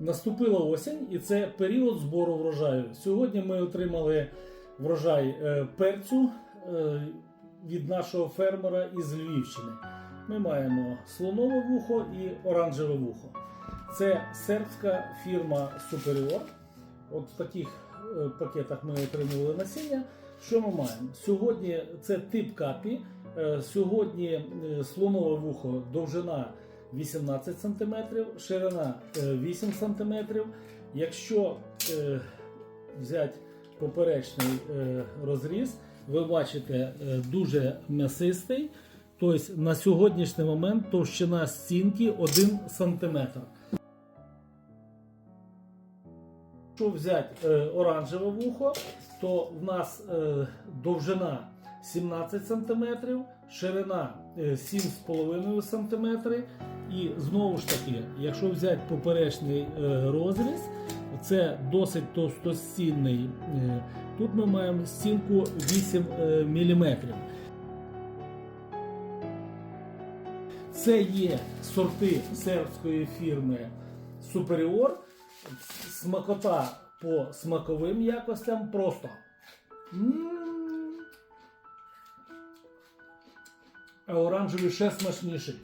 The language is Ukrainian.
Наступила осінь, і це період збору врожаю. Сьогодні ми отримали врожай е, перцю е, від нашого фермера із Львівщини. Ми маємо слонове вухо і оранжеве вухо. Це сербська фірма Superior. От в таких е, пакетах ми отримували насіння. Що ми маємо? Сьогодні це тип капі. Сьогодні слонове вухо довжина 18 см, ширина е, 8 см. Якщо е, взяти поперечний е, розріз, ви бачите е, дуже м'ясистий. Тобто на сьогоднішній момент товщина стінки 1 см. Якщо взяти е, оранжеве вухо, то в нас е, довжина 17 см, ширина е, 7,5 см. І знову ж таки, якщо взяти поперечний е, розріз, це досить товстостінний. Е, тут ми маємо стінку 8 е, мм. Це є сорти сербської фірми Superior. Смакота по смаковим якостям просто. А оранжевий ще смачніший.